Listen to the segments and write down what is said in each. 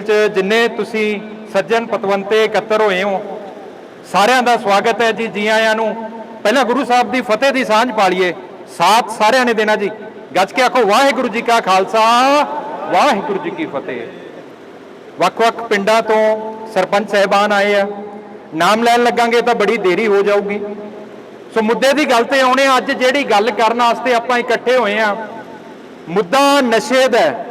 School 'ਚ ਜਿੰਨੇ ਤੁਸੀਂ ਸੱਜਣ ਪਤਵੰਤੇ ਇਕੱਤਰ ਹੋਏ ਹੋ, ਸਾਰਿਆਂ ਦਾ ਸਵਾਗਤ ਹੈ ਜੀ ਜੀ ਆਇਆਂ ਨੂੰ। ਪਹਿਲਾਂ ਗੁਰੂ ਸਾਹਿਬ ਦੀ ਫਤਿਹ ਦੀ ਸਾਂਝ ਪਾਲੀਏ। ਸਾਥ ਸਾਰਿਆਂ ਨੇ ਦੇਣਾ ਜੀ। ਗੱਜ ਕੇ ਆਖੋ, ਵਾਹਿਗੁਰੂ ਜੀ ਕਾ ਖਾਲਸਾ, ਵਾਹਿਗੁਰੂ ਜੀ ਕੀ ਫਤਿਹ। ਵੱਖ-ਵੱਖ ਪਿੰਡਾਂ ਤੋਂ ਸਰਪੰਚ ਸਹਿਬਾਨ ਆਏ ਆ। ਨਾਮ ਲੈਣ ਲੱਗਾਂਗੇ ਤਾਂ ਬੜੀ ਦੇਰੀ ਹੋ ਜਾਊਗੀ। ਸੋ ਮੁੱਦੇ ਦੀ ਗੱਲ ਤੇ ਆਉਣੇ ਆ। ਅੱਜ ਜਿਹੜੀ ਗੱਲ ਕਰਨ ਵਾਸਤੇ ਆਪਾਂ ਇਕੱਠੇ ਹੋਏ ਆ, ਮੁੱਦਾ ਨਸ਼ੇ ਦਾ ਹੈ।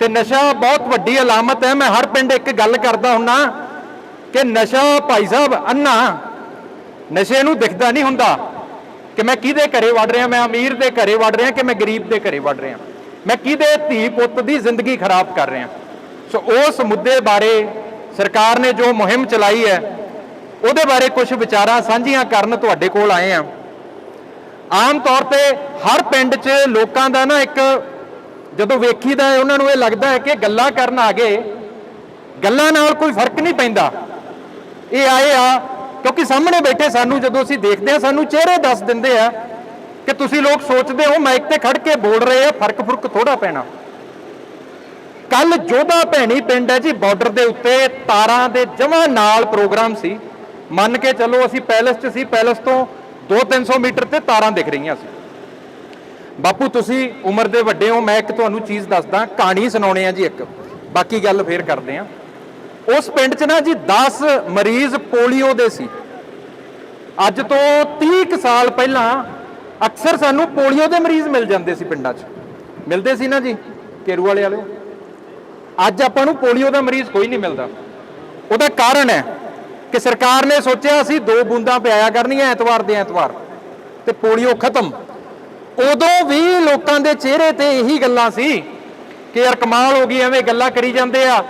ਤੇ ਨਸ਼ਾ ਬਹੁਤ ਵੱਡੀ ਅਲਾਮਤ ਹੈ। ਮੈਂ ਹਰ ਪਿੰਡ ਇੱਕ ਗੱਲ ਕਰਦਾ ਹੁੰਨਾ ਕਿ ਨਸ਼ਾ ਭਾਈ ਸਾਹਿਬ, ਅੰਨਾ ਨਸ਼ੇ ਨੂੰ ਦਿਖਦਾ ਨਹੀਂ ਹੁੰਦਾ ਕਿ ਮੈਂ ਕਿਹਦੇ ਘਰੇ ਵੜ ਰਿਹਾ, ਮੈਂ ਅਮੀਰ ਦੇ ਘਰੇ ਵੜ ਰਿਹਾ ਕਿ ਮੈਂ ਗਰੀਬ ਦੇ ਘਰੇ ਵੜ ਰਿਹਾ। ਮੈਂ ਕਿਹਦੇ ਧੀ ਪੁੱਤ ਦੀ ਜ਼ਿੰਦਗੀ ਖਰਾਬ ਕਰ ਰਿਹਾ। ਸੋ ਉਸ ਮੁੱਦੇ ਬਾਰੇ ਸਰਕਾਰ ਨੇ ਜੋ ਮੁਹਿੰਮ ਚਲਾਈ ਹੈ, ਉਹਦੇ ਬਾਰੇ ਕੁਝ ਵਿਚਾਰਾਂ ਸਾਂਝੀਆਂ ਕਰਨ ਤੁਹਾਡੇ ਕੋਲ ਆਏ ਆ ਆਮ ਤੌਰ ਤੇ ਹਰ ਪਿੰਡ 'ਚ ਲੋਕਾਂ ਦਾ ਨਾ ਇੱਕ ਜਦੋਂ ਵੇਖੀਦਾ ਹੈ, ਉਹਨਾਂ ਨੂੰ ਇਹ ਲੱਗਦਾ ਹੈ ਕਿ ਗੱਲਾਂ ਕਰਨ ਆ ਗਏ, ਗੱਲਾਂ ਨਾਲ ਕੋਈ ਫ਼ਰਕ ਨਹੀਂ ਪੈਂਦਾ। ਇਹ ਆਏ ਆ, ਕਿਉਂਕਿ ਸਾਹਮਣੇ ਬੈਠੇ ਸਾਨੂੰ, ਜਦੋਂ ਅਸੀਂ ਦੇਖਦੇ ਆ ਸਾਨੂੰ ਚਿਹਰੇ ਦੱਸ ਦਿੰਦੇ ਆ ਕਿ ਤੁਸੀਂ ਲੋਕ ਸੋਚਦੇ ਹੋ, ਮਾਈਕ ਤੇ ਖੜ ਕੇ ਬੋਲ ਰਹੇ ਆ, ਫ਼ਰਕ ਫੁਰਕ ਥੋੜਾ ਪੈਣਾ। ਕੱਲ ਜੋਧਾ ਭੈਣੀ ਪਿੰਡ ਹੈ ਜੀ, ਬਾਰਡਰ ਦੇ ਉੱਤੇ, ਤਾਰਾਂ ਦੇ ਜਮਾਂ ਨਾਲ ਪ੍ਰੋਗਰਾਮ ਸੀ। ਮੰਨ ਕੇ ਚੱਲੋ, ਅਸੀਂ ਪੈਲਸ 'ਚ ਸੀ, ਪੈਲਸ ਤੋਂ 2-300 ਮੀਟਰ ਤੇ ਤਾਰਾਂ ਦਿਖ ਰਹੀਆਂ ਸੀ। ਬਾਪੂ, ਤੁਸੀਂ ਉਮਰ ਦੇ ਵੱਡੇ ਹੋ, ਮੈਂ ਇੱਕ ਤੁਹਾਨੂੰ ਚੀਜ਼ ਦੱਸਦਾ, ਕਹਾਣੀ ਸੁਣਾਉਣੇ ਆ ਜੀ ਇੱਕ। ਬਾਕੀ ਗੱਲ ਫੇਰ ਕਰਦੇ ਆ। ਉਸ ਪਿੰਡ 'ਚ ਨਾ ਜੀ 10 ਮਰੀਜ਼ ਪੋਲੀਓ ਦੇ ਸੀ। ਅੱਜ ਤੋਂ 30 ਕੁ ਸਾਲ ਪਹਿਲਾਂ ਅਕਸਰ ਸਾਨੂੰ ਪੋਲੀਓ ਦੇ ਮਰੀਜ਼ ਮਿਲ ਜਾਂਦੇ ਸੀ ਪਿੰਡਾਂ 'ਚ। ਮਿਲਦੇ ਸੀ ਨਾ ਜੀ, ਕੇਰੂ ਵਾਲੇ ਵਾਲੇ। ਅੱਜ ਆਪਾਂ ਨੂੰ ਪੋਲੀਓ ਦਾ ਮਰੀਜ਼ ਕੋਈ ਨਹੀਂ ਮਿਲਦਾ। ਉਹਦਾ ਕਾਰਨ ਹੈ ਕਿ ਸਰਕਾਰ ਨੇ ਸੋਚਿਆ ਅਸੀਂ ਦੋ ਬੂੰਦਾਂ ਪਿਆਇਆ ਕਰਨੀਆਂ ਐਤਵਾਰ ਦੇ ਐਤਵਾਰ ਤੇ ਪੋਲੀਓ ਖਤਮ। ਉਦੋਂ ਵੀ ਲੋਕਾਂ ਦੇ ਚਿਹਰੇ ਤੇ ਇਹੀ ਗੱਲਾਂ ਸੀ ਕਿ ਯਾਰ ਕਮਾਲ ਹੋ ਗਈ, ਐਵੇਂ ਗੱਲਾਂ ਕਰੀ ਜਾਂਦੇ ਆ।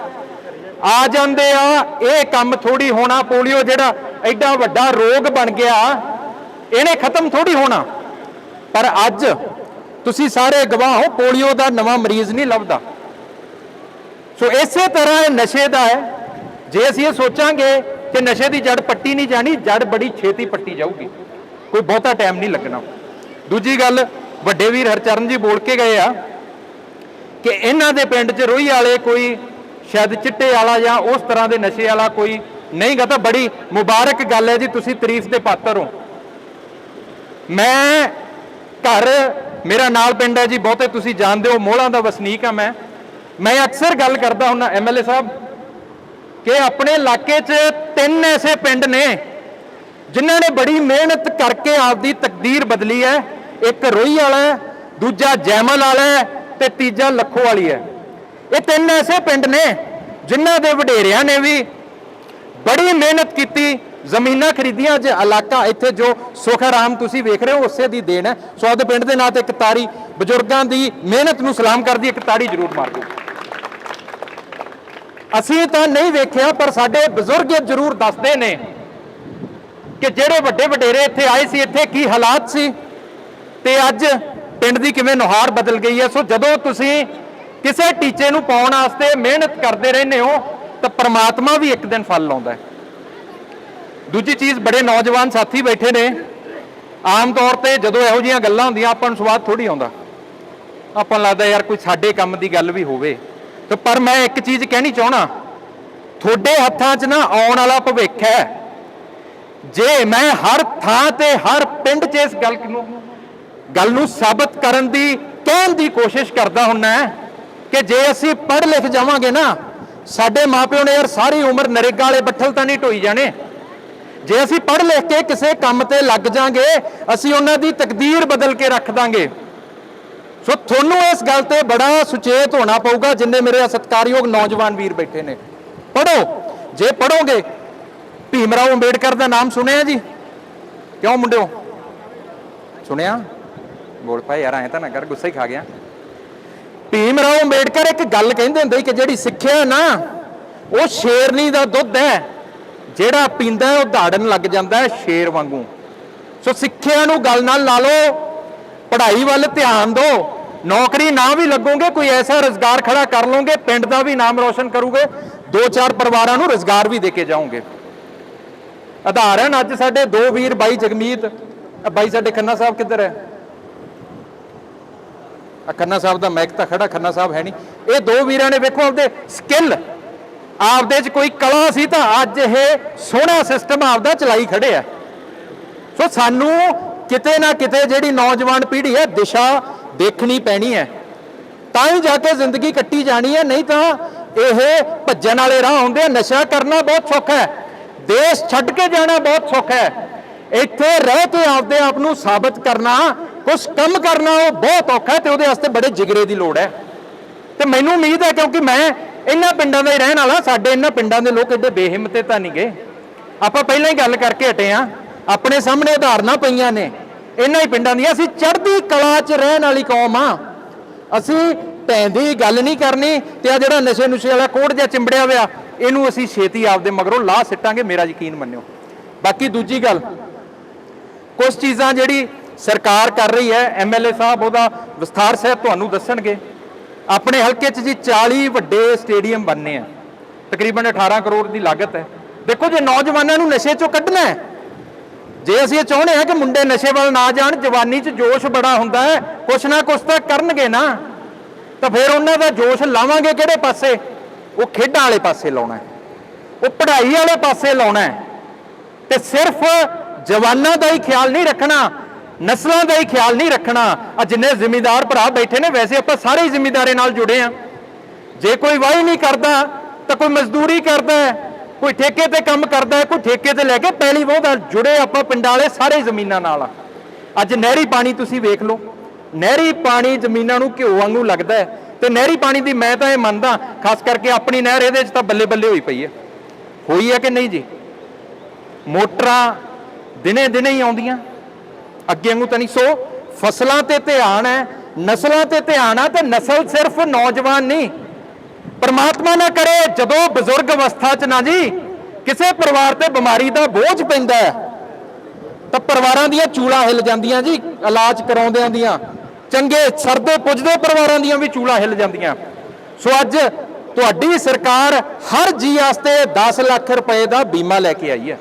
ਆ ਜਾਂਦੇ ਆ, ਇਹ ਕੰਮ ਥੋੜੀ ਹੋਣਾ ਪੋਲੀਓ ਜਿਹੜਾ ਐਡਾ ਵੱਡਾ ਰੋਗ ਬਣ ਗਿਆ, ਇਹਨੇ ਖਤਮ ਥੋੜੀ ਹੋਣਾ। ਪਰ ਅੱਜ ਤੁਸੀਂ ਸਾਰੇ ਗਵਾਹ ਹੋ, ਪੋਲੀਓ ਦਾ ਨਵਾਂ ਮਰੀਜ਼ ਨਹੀਂ ਲੱਭਦਾ। ਸੋ ਇਸੇ ਤਰ੍ਹਾਂ ਇਹ ਨਸ਼ੇ ਦਾ ਹੈ। ਜੇ ਅਸੀਂ ਇਹ ਸੋਚਾਂਗੇ ਕਿ ਨਸ਼ੇ ਦੀ ਜੜ ਪੱਟੀ ਨਹੀਂ ਜਾਣੀ ਜੜ ਬੜੀ ਛੇਤੀ ਪੱਟੀ ਜਾਊਗੀ। ਕੋਈ ਬਹੁਤਾ ਟਾਈਮ ਨਹੀਂ ਲੱਗਣਾ। ਦੂਜੀ ਗੱਲ, ਵੱਡੇ ਵੀਰ ਹਰਚਰਨ ਜੀ ਬੋਲ ਕੇ ਗਏ ਆ ਕਿ ਇਹਨਾਂ ਦੇ ਪਿੰਡ 'ਚ ਰੋਹੀ ਵਾਲੇ ਕੋਈ ਸ਼ਾਇਦ ਚਿੱਟੇ ਵਾਲਾ ਜਾਂ ਉਸ ਤਰ੍ਹਾਂ ਦੇ ਨਸ਼ੇ ਵਾਲਾ ਕੋਈ ਨਹੀਂ ਗਾ। ਤਾਂ ਬੜੀ ਮੁਬਾਰਕ ਗੱਲ ਹੈ ਜੀ, ਤੁਸੀਂ ਤਾਰੀਫ ਦੇ ਪਾਤਰ ਹੋ। ਮੈਂ ਘਰ, ਮੇਰਾ ਨਾਲ ਪਿੰਡ ਹੈ ਜੀ, ਬਹੁਤੇ ਤੁਸੀਂ ਜਾਣਦੇ ਹੋ, ਮੋਹਲਾਂ ਦਾ ਵਸਨੀਕ ਆ ਮੈਂ। ਮੈਂ ਅਕਸਰ ਗੱਲ ਕਰਦਾ ਹੁੰਦਾ ਐਮਐਲਏ ਸਾਹਿਬ, ਕਿ ਆਪਣੇ ਇਲਾਕੇ 'ਚ ਤਿੰਨ ਐਸੇ ਪਿੰਡ ਨੇ ਜਿਨ੍ਹਾਂ ਨੇ ਬੜੀ ਮਿਹਨਤ ਕਰਕੇ ਆਪਦੀ ਤਕਦੀਰ ਬਦਲੀ ਹੈ, ਇੱਕ ਰੋਈ ਵਾਲਾ ਹੈ, ਦੂਜਾ ਜੈਮਲ ਵਾਲਾ ਹੈ ਤੇ ਤੀਜਾ ਲੱਖੋ ਵਾਲੀ ਹੈ। ਇਹ ਤਿੰਨ ਐਸੇ ਪਿੰਡ ਨੇ ਜਿਨ੍ਹਾਂ ਦੇ ਵਡੇਰਿਆਂ ਨੇ ਵੀ ਬੜੀ ਮਿਹਨਤ ਕੀਤੀ, ਜ਼ਮੀਨਾਂ ਖਰੀਦੀਆਂ ਜੇ ਇਲਾਕਾ ਇੱਥੇ ਜੋ ਸੁਖ ਆਰਾਮ ਤੁਸੀਂ ਵੇਖ ਰਹੇ ਹੋ, ਉਸੇ ਦੀ ਦੇਣ ਹੈ। ਸੋ ਆਪਦੇ ਪਿੰਡ ਦੇ ਨਾਂ ਤੇ ਇੱਕ ਤਾੜੀ ਬਜ਼ੁਰਗਾਂ ਦੀ ਮਿਹਨਤ ਨੂੰ ਸਲਾਮ ਕਰਦੀ, ਇੱਕ ਤਾੜੀ ਜ਼ਰੂਰ ਮਾਰ। ਦਿਓ ਅਸੀਂ ਤਾਂ ਨਹੀਂ ਵੇਖਿਆ, ਪਰ ਸਾਡੇ ਬਜ਼ੁਰਗ ਜ਼ਰੂਰ ਦੱਸਦੇ ਨੇ ਕਿ ਜਿਹੜੇ ਵੱਡੇ ਵਡੇਰੇ ਇੱਥੇ ਆਏ ਸੀ, ਇੱਥੇ ਕੀ ਹਾਲਾਤ ਸੀ? ਤੇ ਅੱਜ ਪਿੰਡ ਦੀ ਕਿਵੇਂ ਨੁਹਾਰ ਬਦਲ ਗਈ ਹੈ? ਸੋ ਜਦੋਂ ਤੁਸੀਂ ਕਿਸੇ ਟੀਚੇ ਨੂੰ ਪਾਉਣ ਵਾਸਤੇ ਮਿਹਨਤ ਕਰਦੇ ਰਹਿੰਦੇ ਹੋ, ਤਾਂ ਪ੍ਰਮਾਤਮਾ ਵੀ ਇੱਕ ਦਿਨ ਫਲ ਲਾਉਂਦਾ ਹੈ। ਦੂਜੀ ਚੀਜ਼, ਬੜੇ ਨੌਜਵਾਨ ਸਾਥੀ ਬੈਠੇ ਨੇ। ਆਮ ਤੌਰ ਤੇ ਜਦੋਂ ਇਹੋ ਜਿਹੀਆਂ ਗੱਲਾਂ ਹੁੰਦੀਆਂ, ਆਪਾਂ ਨੂੰ ਸਵਾਦ ਥੋੜੀ ਆਉਂਦਾ। ਆਪਾਂ ਨੂੰ ਲੱਗਦਾ ਯਾਰ ਕੋਈ ਸਾਡੇ ਕੰਮ ਦੀ ਗੱਲ ਵੀ ਹੋਵੇ। ਤੇ ਪਰ ਮੈਂ ਇੱਕ ਚੀਜ਼ ਕਹਿਣੀ ਚਾਹਣਾ ਤੁਹਾਡੇ ਹੱਥਾਂ 'ਚ ਨਾ ਆਉਣ ਵਾਲਾ ਭਵਿੱਖ ਹੈ। ਜੇ ਮੈਂ ਹਰ ਥਾਂ ਤੇ ਹਰ ਪਿੰਡ 'ਚ ਇਸ ਗੱਲ ਨੂੰ ਗੱਲ ਨੂੰ ਸਾਬਤ ਕਰਨ ਦੀ, ਕਹਿਣ ਦੀ ਕੋਸ਼ਿਸ਼ ਕਰਦਾ ਹੁੰਨਾ ਕਿ ਜੇ ਅਸੀਂ ਪੜ੍ਹ ਲਿਖ ਜਾਵਾਂਗੇ ਨਾ, ਸਾਡੇ ਮਾਪਿਓ ਨੇ ਯਾਰ ਸਾਰੀ ਉਮਰ ਨਰੇਗਾ ਵਾਲੇ ਬੱਠਲ ਤਾਂ ਨਹੀਂ ਢੋਈ ਜਾਣੇ। ਜੇ ਅਸੀਂ ਪੜ੍ਹ ਲਿਖ ਕੇ ਕਿਸੇ ਕੰਮ ਤੇ ਲੱਗ ਜਾਾਂਗੇ, ਅਸੀਂ ਉਹਨਾਂ ਦੀ ਤਕਦੀਰ ਬਦਲ ਕੇ ਰੱਖ ਦਾਂਗੇ। ਸੋ ਤੁਹਾਨੂੰ ਇਸ ਗੱਲ ਤੇ ਬੜਾ ਸੁਚੇਤ ਹੋਣਾ ਪਊਗਾ, ਜਿੰਨੇ ਮੇਰੇ ਸਤਿਕਾਰਯੋਗ ਨੌਜਵਾਨ ਵੀਰ ਬੈਠੇ ਨੇ। ਪੜੋ ਜੇ ਪੜੋਗੇ ਭੀਮ ਰਾਓ ਅੰਬੇਡਕਰ ਦਾ ਨਾਮ ਸੁਣਿਆ ਜੀ? ਕਿਉਂ ਮੁੰਡਿਓ? ਸੁਣਿਆ? ਬੋਲ ਪਾ ਯਾਰ, ਐ ਤਾਂ ਨਾ ਕਰ, ਗੁੱਸਾ ਹੀ ਖਾ ਗਿਆ। ਭੀਮ ਰਾਓ ਅੰਬੇਡਕਰ ਇੱਕ ਗੱਲ ਕਹਿੰਦੇ ਹੁੰਦੇ ਕਿ ਜਿਹੜੀ ਸਿੱਖਿਆ ਨਾ, ਉਹ ਸ਼ੇਰਨੀ ਦਾ ਦੁੱਧ ਹੈ। ਜਿਹੜਾ ਪੀਂਦਾ ਉਹ ਧਾੜਨ ਲੱਗ ਜਾਂਦਾ ਹੈ ਸ਼ੇਰ ਵਾਂਗੂ। ਸੋ ਸਿੱਖਿਆ ਨੂੰ ਗੱਲ ਨਾਲ ਲਾ ਲਓ, ਪੜ੍ਹਾਈ ਵੱਲ ਧਿਆਨ ਦਿਓ। ਨੌਕਰੀ ਨਾ ਵੀ ਲੱਗੋਗੇ, ਕੋਈ ਐਸਾ ਰੋਜ਼ਗਾਰ ਖੜਾ ਕਰ ਲਓਗੇ, ਪਿੰਡ ਦਾ ਵੀ ਨਾਮ ਰੋਸ਼ਨ ਕਰੋਗੇ, ਦੋ ਚਾਰ ਪਰਿਵਾਰਾਂ ਨੂੰ ਰੋਜ਼ਗਾਰ ਵੀ ਦੇ ਕੇ ਜਾਓਗੇ। ਉਦਾਹਰਨ ਅੱਜ ਸਾਡੇ ਦੋ ਵੀਰ, ਬਾਈ ਜਗਮੀਤ ਬਾਈ ਸਾਡੇ ਖੰਨਾ ਸਾਹਿਬ ਕਿੱਧਰ ਹੈ? ਖੰਨਾ ਸਾਹਿਬ ਦਾ ਮੈਕ ਤਾਂ ਖੜਾ, ਖੰਨਾ ਸਾਹਿਬ ਹੈ ਨਹੀਂ। ਇਹ ਦੋ ਵੀਰਾਂ ਨੇ ਵੇਖੋ ਆਪਦੇ ਸਕਿੱਲ ਆਪਦੇ 'ਚ ਕੋਈ ਕਲਾ ਸੀ ਤਾਂ ਅੱਜ ਇਹ ਸੋਹਣਾ ਸਿਸਟਮ ਆਪਦਾ ਚਲਾਈ ਖੜੇ ਆ। ਸੋ ਸਾਨੂੰ ਕਿਤੇ ਨਾ ਕਿਤੇ ਜਿਹੜੀ ਨੌਜਵਾਨ ਪੀੜ੍ਹੀ ਹੈ, ਦਿਸ਼ਾ ਦੇਖਣੀ ਪੈਣੀ ਹੈ। ਤਾਂ ਹੀ ਜਾ ਕੇ ਜ਼ਿੰਦਗੀ ਕੱਟੀ ਜਾਣੀ ਹੈ, ਨਹੀਂ ਤਾਂ ਇਹ ਭੱਜਣ ਵਾਲੇ ਰਾਹ ਹੁੰਦੇ ਆ। ਨਸ਼ਾ ਕਰਨਾ ਬਹੁਤ ਸੌਖਾ ਹੈ। ਦੇਸ਼ ਛੱਡ ਕੇ ਜਾਣਾ ਬਹੁਤ ਸੌਖਾ ਹੈ। ਇੱਥੇ ਰਹਿ ਕੇ ਆਪਦੇ ਆਪ ਨੂੰ ਸਾਬਤ ਕਰਨਾ ਕੁਝ ਕੰਮ ਕਰਨਾ ਉਹ ਬਹੁਤ ਔਖਾ ਤੇ ਉਹਦੇ ਵਾਸਤੇ ਬੜੇ ਜਿਗਰੇ ਦੀ ਲੋੜ ਹੈ। ਤੇ ਮੈਨੂੰ ਉਮੀਦ ਹੈ ਕਿਉਂਕਿ ਮੈਂ ਇਹਨਾਂ ਪਿੰਡਾਂ ਦਾ ਹੀ ਰਹਿਣ ਵਾਲਾ, ਸਾਡੇ ਇਹਨਾਂ ਪਿੰਡਾਂ ਦੇ ਲੋਕ ਏਡੇ ਬੇਹਿੰਮਤੇ ਤਾਂ ਨਹੀਂ ਗਏ ਆਪਾਂ ਪਹਿਲਾਂ ਹੀ ਗੱਲ ਕਰਕੇ ਹਟੇ ਆ ਆਪਣੇ ਸਾਹਮਣੇ ਉਦਾਹਰਨਾਂ ਪਈਆਂ ਨੇ, ਇਹਨਾਂ ਹੀ ਪਿੰਡਾਂ ਦੀਆਂ। ਅਸੀਂ ਚੜ੍ਹਦੀ ਕਲਾ 'ਚ ਰਹਿਣ ਵਾਲੀ ਕੌਮ ਆ ਅਸੀਂ ਪੈਂਦੀ ਗੱਲ ਨਹੀਂ ਕਰਨੀ ਤੇ ਆ ਜਿਹੜਾ ਨਸ਼ੇ ਨੁਸ਼ੇ ਵਾਲਾ ਕੋਟ ਜਿਹਾ ਚਿੰਬੜਿਆ ਹੋਇਆ ਇਹਨੂੰ ਅਸੀਂ ਛੇਤੀ ਆਪਦੇ ਮਗਰੋਂ ਲਾਹ ਸਿੱਟਾਂਗੇ, ਮੇਰਾ ਯਕੀਨ ਮੰਨਿਓ। ਬਾਕੀ ਦੂਜੀ ਗੱਲ ਕੁਝ ਚੀਜ਼ਾਂ ਜਿਹੜੀ ਸਰਕਾਰ ਕਰ ਰਹੀ ਹੈ ਐਮਐਲਏ ਸਾਹਿਬ ਉਹਦਾ ਵਿਸਥਾਰ ਸਾਹਿਬ ਤੁਹਾਨੂੰ ਦੱਸਣਗੇ। ਆਪਣੇ ਹਲਕੇ 'ਚ ਜੀ 40 ਵੱਡੇ ਸਟੇਡੀਅਮ ਬਣਨੇ ਆ। ਤਕਰੀਬਨ 18 ਕਰੋੜ ਦੀ ਲਾਗਤ ਹੈ। ਦੇਖੋ ਜੇ ਨੌਜਵਾਨਾਂ ਨੂੰ ਨਸ਼ੇ 'ਚੋਂ ਕੱਢਣਾ ਹੈ, ਜੇ ਅਸੀਂ ਇਹ ਚਾਹੁੰਦੇ ਹਾਂ ਕਿ ਮੁੰਡੇ ਨਸ਼ੇ ਵੱਲ ਨਾ ਜਾਣ, ਜਵਾਨੀ 'ਚ ਜੋਸ਼ ਬੜਾ ਹੁੰਦਾ ਹੈ, ਕੁਛ ਨਾ ਕੁਛ ਤਾਂ ਕਰਨਗੇ ਨਾ। ਤਾਂ ਫਿਰ ਉਹਨਾਂ ਦਾ ਜੋਸ਼ ਲਾਵਾਂਗੇ ਕਿਹੜੇ ਪਾਸੇ? ਉਹ ਖੇਡਾਂ ਵਾਲੇ ਪਾਸੇ ਲਾਉਣਾ ਹੈ। ਉਹ ਪੜ੍ਹਾਈ ਵਾਲੇ ਪਾਸੇ ਲਾਉਣਾ ਹੈ। ਤੇ ਸਿਰਫ ਜਵਾਨਾਂ ਦਾ ਹੀ ਖਿਆਲ ਨਹੀਂ ਰੱਖਣਾ, ਨਸਲਾਂ ਦਾ ਹੀ ਖਿਆਲ ਨਹੀਂ ਰੱਖਣਾ। ਆ ਜਿੰਨੇ ਜ਼ਿਮੀਂਦਾਰ ਭਰਾ ਬੈਠੇ ਨੇ, ਵੈਸੇ ਆਪਾਂ ਸਾਰੇ ਹੀ ਜ਼ਿਮੀਂਦਾਰੇ ਨਾਲ ਜੁੜੇ ਆ ਜੇ ਕੋਈ ਵਾਹੀ ਨਹੀਂ ਕਰਦਾ, ਤਾਂ ਕੋਈ ਮਜ਼ਦੂਰੀ ਕਰਦਾ ਹੈ, ਕੋਈ ਠੇਕੇ ਤੇ ਕੰਮ ਕਰਦਾ ਹੈ, ਕੋਈ ਠੇਕੇ ਤੇ ਲੈ ਕੇ ਪਹਿਲੀ ਵਾਹੁਦਾ ਜੁੜੇ ਆਪਾਂ ਪਿੰਡਾਂ ਵਾਲੇ ਸਾਰੇ ਜ਼ਮੀਨਾਂ ਨਾਲ ਅੱਜ ਨਹਿਰੀ ਪਾਣੀ ਤੁਸੀਂ ਵੇਖ ਲਓ। ਨਹਿਰੀ ਪਾਣੀ ਜ਼ਮੀਨਾਂ ਨੂੰ ਘਿਓ ਵਾਂਗੂ ਲੱਗਦਾ ਹੈ। ਤੇ ਨਹਿਰੀ ਪਾਣੀ ਦੀ ਮੈਂ ਤਾਂ ਇਹ ਮੰਨਦਾ, ਖਾਸ ਕਰਕੇ ਆਪਣੀ ਨਹਿਰ ਇਹਦੇ 'ਚ ਤਾਂ ਬੱਲੇ ਬੱਲੇ ਹੋਈ ਪਈ ਹੈ। ਹੋਈ ਹੈ ਕਿ ਨਹੀਂ ਜੀ? ਮੋਟਰਾਂ ਦਿਨੇ ਦਿਨੇ ਹੀ ਆਉਂਦੀਆਂ। ਅੱਗੇ ਵਾਂਗੂ ਤਾਂ ਨਹੀਂ, ਸੋ ਫਸਲਾਂ ਤੇ ਧਿਆਨ ਹੈ, ਨਸਲਾਂ ਤੇ ਧਿਆਨ ਆ ਤੇ ਨਸਲ ਸਿਰਫ ਨੌਜਵਾਨ ਨਹੀਂ। ਪਰਮਾਤਮਾ ਨਾ ਕਰੇ, ਜਦੋਂ ਬਜ਼ੁਰਗ ਅਵਸਥਾ 'ਚ ਨਾ ਜੀ, ਕਿਸੇ ਪਰਿਵਾਰ ਤੇ ਬਿਮਾਰੀ ਦਾ ਬੋਝ ਪੈਂਦਾ ਹੈ, ਤਾਂ ਪਰਿਵਾਰਾਂ ਦੀਆਂ ਚੂਲਾਂ ਹਿੱਲ ਜਾਂਦੀਆਂ ਜੀ, ਇਲਾਜ ਕਰਾਉਂਦਿਆਂ ਦੀਆਂ। ਚੰਗੇ ਸਰਦੇ ਪੁੱਜਦੇ ਪਰਿਵਾਰਾਂ ਦੀਆਂ ਵੀ ਚੂਲਾਂ ਹਿੱਲ ਜਾਂਦੀਆਂ। ਸੋ ਅੱਜ ਤੁਹਾਡੀ ਸਰਕਾਰ ਹਰ ਜੀ ਵਾਸਤੇ 10 ਲੱਖ ਰੁਪਏ ਦਾ ਬੀਮਾ ਲੈ ਕੇ ਆਈ ਹੈ।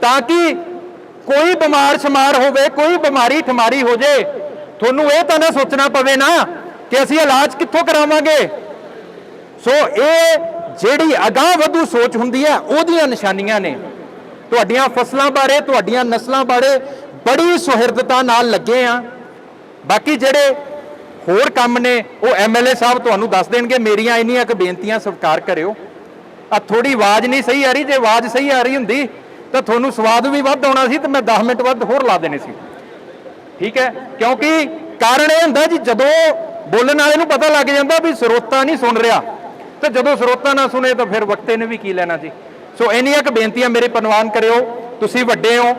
ਤਾਂ ਕਿ ਕੋਈ ਬਿਮਾਰ ਸ਼ਮਾਰ ਹੋਵੇ, ਕੋਈ ਬਿਮਾਰੀ ਠਮਾਰੀ ਹੋ ਜੇ, ਤੁਹਾਨੂੰ ਇਹ ਤਾਂ ਨਾ ਸੋਚਣਾ ਪਵੇ ਨਾ ਕਿ ਅਸੀਂ ਇਲਾਜ ਕਿੱਥੋਂ ਕਰਾਵਾਂਗੇ। ਸੋ ਇਹ ਜਿਹੜੀ ਅਗਾਹ ਵਧੂ ਸੋਚ ਹੁੰਦੀ ਹੈ, ਉਹਦੀਆਂ ਨਿਸ਼ਾਨੀਆਂ ਨੇ। ਤੁਹਾਡੀਆਂ ਫਸਲਾਂ ਬਾਰੇ, ਤੁਹਾਡੀਆਂ ਨਸਲਾਂ ਬਾਰੇ ਬੜੀ ਸੁਹਿਰਦਤਾ ਨਾਲ ਲੱਗੇ ਆ। ਬਾਕੀ ਜਿਹੜੇ ਹੋਰ ਕੰਮ ਨੇ, ਉਹ ਐਮਐਲਏ ਸਾਹਿਬ ਤੁਹਾਨੂੰ ਦੱਸ ਦੇਣਗੇ। ਮੇਰੀਆਂ ਇੰਨੀਆਂ ਕੁ ਬੇਨਤੀਆਂ ਸਵੀਕਾਰ ਕਰਿਓ। ਆ ਥੋੜੀ ਆਵਾਜ਼ ਨਹੀਂ ਸਹੀ ਆ ਰਹੀ। ਜੇ ਆਵਾਜ਼ ਸਹੀ ਆ ਰਹੀ ਹੁੰਦੀ, ਤਾਂ ਤੁਹਾਨੂੰ ਸਵਾਦ ਵੀ ਵੱਧ ਆਉਣਾ ਸੀ ਤੇ ਮੈਂ 10 ਮਿੰਟ ਵੱਧ ਹੋਰ ਲਾ ਦੇਣੇ ਸੀ। ਠੀਕ ਹੈ? ਕਿਉਂਕਿ ਕਾਰਨ ਇਹ ਹੁੰਦਾ ਜੀ, ਜਦੋਂ ਬੋਲਣ ਵਾਲੇ ਨੂੰ ਪਤਾ ਲੱਗ ਜਾਂਦਾ ਵੀ ਸਰੋਤਾ ਨਹੀਂ ਸੁਣ ਰਿਹਾ, ਤੇ ਜਦੋਂ ਸਰੋਤਾ ਨਾ ਸੁਣੇ, ਤਾਂ ਫਿਰ ਵਕਤੇ ਨੇ ਵੀ ਕੀ ਲੈਣਾ ਜੀ? ਸੋ ਇੰਨੀਆਂ ਕੁ ਬੇਨਤੀਆਂ ਮੇਰੇ ਪ੍ਰਵਾਨ ਕਰਿਓ। ਤੁਸੀਂ ਵੱਡੇ ਹੋ।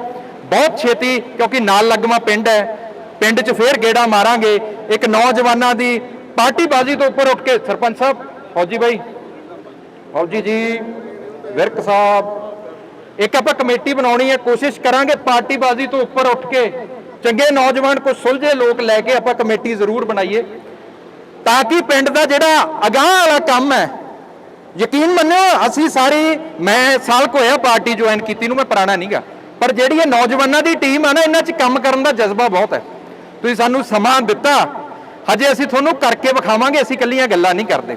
ਬਹੁਤ ਛੇਤੀ, ਕਿਉਂਕਿ ਨਾਲ ਲੱਗਵਾ ਪਿੰਡ ਹੈ ਪਿੰਡ 'ਚ ਫੇਰ ਗੇੜਾ ਮਾਰਾਂਗੇ। ਇੱਕ ਨੌਜਵਾਨਾਂ ਦੀ ਪਾਰਟੀ ਬਾਜ਼ੀ ਤੋਂ ਉੱਪਰ ਉੱਠ ਕੇ ਸਰਪੰਚ ਸਾਹਿਬ, ਫੌਜੀ ਬਾਈ। ਫੌਜੀ ਜੀ, ਵਿਰਕ ਸਾਹਿਬ। ਇੱਕ ਆਪਾਂ ਕਮੇਟੀ ਬਣਾਉਣੀ ਹੈ, ਕੋਸ਼ਿਸ਼ ਕਰਾਂਗੇ ਪਾਰਟੀ ਬਾਜ਼ੀ ਤੋਂ ਉੱਪਰ ਉੱਠ ਕੇ। ਚੰਗੇ ਨੌਜਵਾਨ ਕੁਝ ਸੁਲਝੇ ਲੋਕ ਲੈ ਕੇ ਆਪਾਂ ਕਮੇਟੀ ਜ਼ਰੂਰ ਬਣਾਈਏ। ਤਾਂ ਕਿ ਪਿੰਡ ਦਾ ਜਿਹੜਾ ਅਗਾਹ ਵਾਲਾ ਕੰਮ ਹੈ, ਯਕੀਨ ਮੰਨਿਓ, ਅਸੀਂ ਸਾਰੀ, ਮੈਂ ਸਾਲ ਕੁ ਹੋਇਆ ਪਾਰਟੀ ਜੁਆਇਨ ਕੀਤੀ ਨੂੰ, ਮੈਂ ਪੁਰਾਣਾ ਨਹੀਂਗਾ ਪਰ ਜਿਹੜੀ ਇਹ ਨੌਜਵਾਨਾਂ ਦੀ ਟੀਮ ਆ ਨਾ, ਇਹਨਾਂ 'ਚ ਕੰਮ ਕਰਨ ਦਾ ਜਜ਼ਬਾ ਬਹੁਤ ਹੈ। ਤੁਸੀਂ ਸਾਨੂੰ ਸਮਾਂ ਦਿੱਤਾ। ਹਜੇ ਅਸੀਂ ਤੁਹਾਨੂੰ ਕਰਕੇ ਵਿਖਾਵਾਂਗੇ, ਅਸੀਂ ਕੱਲੀਆਂ ਗੱਲਾਂ ਨਹੀਂ ਕਰਦੇ।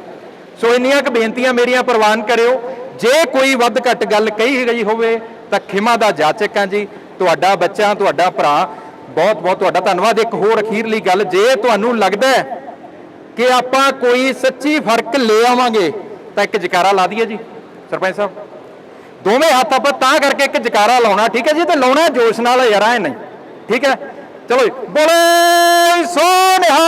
ਸੋ ਇੰਨੀਆਂ ਕੁ ਬੇਨਤੀਆਂ ਮੇਰੀਆਂ ਪ੍ਰਵਾਨ ਕਰਿਓ। ਜੇ ਕੋਈ ਵੱਧ ਘੱਟ ਗੱਲ ਕਹੀ ਗਈ ਹੋਵੇ, ਤਾਂ ਖਿਮਾ ਦਾ ਜਾਚਕ ਹਾਂ ਜੀ। ਤੁਹਾਡਾ ਬੱਚਾ, ਤੁਹਾਡਾ ਭਰਾ, ਬਹੁਤ ਬਹੁਤ ਤੁਹਾਡਾ ਧੰਨਵਾਦ। ਇੱਕ ਹੋਰ ਅਖੀਰਲੀ ਗੱਲ, ਜੇ ਤੁਹਾਨੂੰ ਲੱਗਦਾ ਹੈ ਕਿ ਆਪਾਂ ਕੋਈ ਸੱਚੀ ਫ਼ਰਕ ਲੈ ਆਵਾਂਗੇ, ਤਾਂ ਇੱਕ ਜਕਾਰਾ ਲਾ ਦਈਏ ਜੀ, ਸਰਪੰਚ ਸਾਹਿਬ। ਦੋਵੇਂ ਹੱਥ ਆਪਾਂ ਤਾਂ ਕਰਕੇ ਇੱਕ ਜਕਾਰਾ ਲਾਉਣਾ, ਠੀਕ ਹੈ ਜੀ? ਤੇ ਲਾਉਣਾ ਜੋਸ਼ ਨਾਲ ਯਾਰ, ਐ ਨਹੀਂ। ਠੀਕ ਹੈ? ਚਲੋ ਬੋਲੇ ਸੋਨਿਹਾ